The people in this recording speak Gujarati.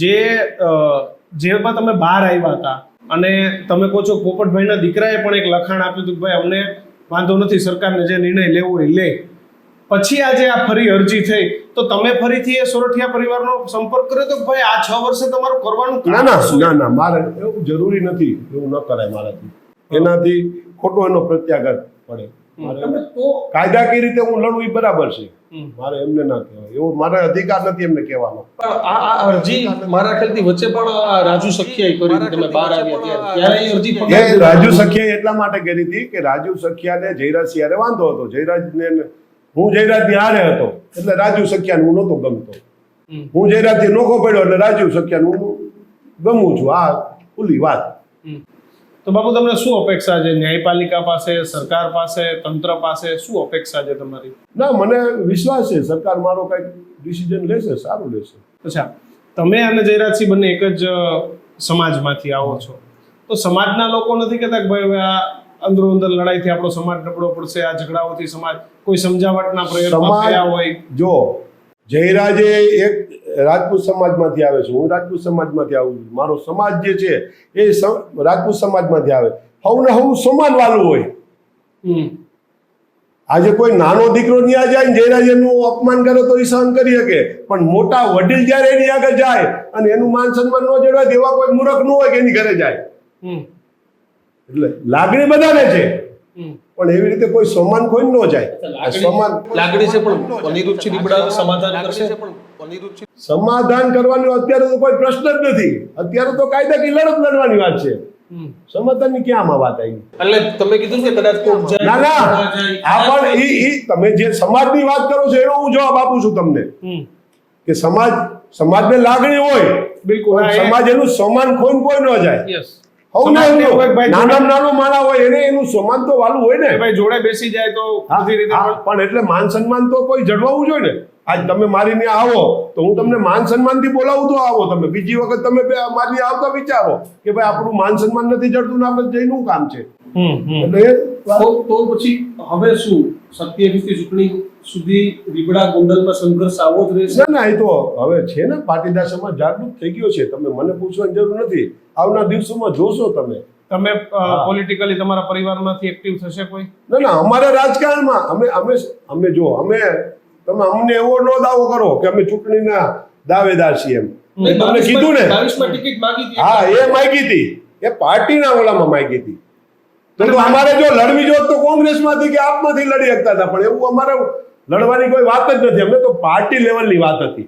જે જેમાં તમે બહાર આવ્યા હતા અને તમે કહો છો પોપટભાઈના દીકરાએ પણ એક લખાણ આપ્યું હતું કે ભાઈ અમને વાંધો નથી સરકારને જે નિર્ણય લેવો એ લે. પછી આજે આ ફરી અરજી થઈ. તો તમે ફરીથી એ સોરઠિયા પરિવારનો સંપર્ક કર્યો તો ભાઈ આ છ વર્ષે તમારું કરવાનું ના ના ના ના મારે એવું જરૂરી નથી એવું ન કરાય મારાથી. એનાથી ખોટો એનો પ્રત્યાઘાત પડે. કાયદાકીય રીતે હું લડું એ બરાબર છે. મારે એમને ના કહેવાય. એવો મારા અધિકાર નથી એમને કહેવાનો. પણ આ આ અરજી મારા ખ્યાલથી વચ્ચે પણ રાજુ સખિયાએ કરી તમે બહાર આવ્યા ત્યારે. ત્યારે એ અરજી રાજુ સખિયાએ એટલા માટે કરી હતી કે રાજુ સખિયાને જયરાજ સિંહારે વાંધો હતો. જયરાજને હું જયરાજની હારે હતો. એટલે રાજુ સખિયાને હું નહોતો ગમતો. હું જયરાજથી નોખો પડ્યો એટલે રાજુ સખિયાને હું ગમું છું. આ ખુલ્લી વાત. તો બાપુ તમને શું અપેક્ષા છે? ન્યાયપાલિકા પાસે સરકાર પાસે તંત્ર પાસે શું અપેક્ષા છે તમારી? ના મને વિશ્વાસ છે સરકાર મારો કંઈક ડિસિઝન લેશે સારું લેશે. અચ્છા તમે અને જયરાજસિંહ બંને એક જ સમાજમાંથી આવો છો. તો સમાજના લોકો નથી કહેતા કે ભાઈ હવે આ અંદરો અંદર લડાઈથી આપણો સમાજ નબળો પડશે આ ઝઘડાઓથી સમાજ કોઈ સમજાવટના પ્રયત્નો થયા હોય. જો જયરાજે એક રાજપૂત સમાજમાંથી આવે છે. હું રાજપૂત સમાજમાંથી આવું છું. મારો સમાજ જે છે એ રાજપૂત સમાજમાંથી આવે. હવને હવું સમાન વાલું હોય. હમ. આજે કોઈ નાનો દીકરો ત્યાં જાય ને જયરાજ એનું અપમાન કરે તો એ સહન કરી શકે. પણ મોટા વડીલ જ્યારે એની આગળ જાય અને એનું માન સન્માન ન જળવાય તેવા કોઈ મૂર્ખ ન હોય કે એની ઘરે જાય. એટલે લાગણી બધાને છે. પણ એવી રીતે કોઈ સમાન કોઈ ન જાય. સમાન લાગણી છે પણ અનિરુદ્ધસિંહ રીબડા સમાધાન કરશે? પણ સમાધાન કરવાનો અત્યારે તો કોઈ પ્રશ્ન જ નથી. અત્યારે તો કાયદાકીય લડત લડવાની વાત છે. સમાધાન સમાધાનની ક્યાં આમાં વાત આવી? એટલે તમે કીધું કે કદાચ ના ના. આ પણ ઈ ઈ તમે જે સમાજની વાત કરો છો એનો હું જવાબ આપું છું તમને. કે સમાજ સમાજને લાગણી હોય બિલકુલ. સમાજ એનું સમાન ખોઈ કોઈ ન જાય. Yes. ભાઈ નાનો માણા હોય એને એનું સમાન તો વાલું હોય ને. ભાઈ જોડે બેસી જાય તો પણ એટલે માન સન્માન તો કોઈ જળવાવું જોઈએ ને. આજ તમે મારી ત્યાં આવો તો હું તમને માન સન્માનથી બોલાવું તો આવો તમે. બીજી વખત તમે મારી આવતા વિચારો કે ભાઈ આપણું માન સન્માન નથી જડતું ને આપણે જઈનું કામ છે. એટલે તો પછી હવે શું? સત્યાવીસથી ચૂંટણી સુધી રીબડા ગોંડલમાં સંઘર્ષ આવો જ રહેશે. ના ના એ તો હવે છે ને પાટીદાર સમાજ જાગૃત થઈ ગયો છે. તમે મને પૂછવાની જરૂર નથી. આવનાર દિવસોમાં જોશો તમે. તમે પોલિટિકલી તમારા પરિવારમાંથી એક્ટિવ થશે કોઈ? ના ના અમારા રાજકારણમાં અમે અમે અમે જો અમે તમે અમને એવો નો દાવો કરો કે અમે ચૂંટણીના દાવેદાર છીએ એમ. તમને કીધું ને. હા એ માગી હતી. એ પાર્ટીના ઓલામાં માગી હતી. અમારે જો લડવી જોત તો કોંગ્રેસમાંથી કે આપમાંથી લડી શકતા હતા પણ એવું અમારે લડવાની કોઈ વાત જ નથી. અમે તો પાર્ટી લેવલની વાત હતી.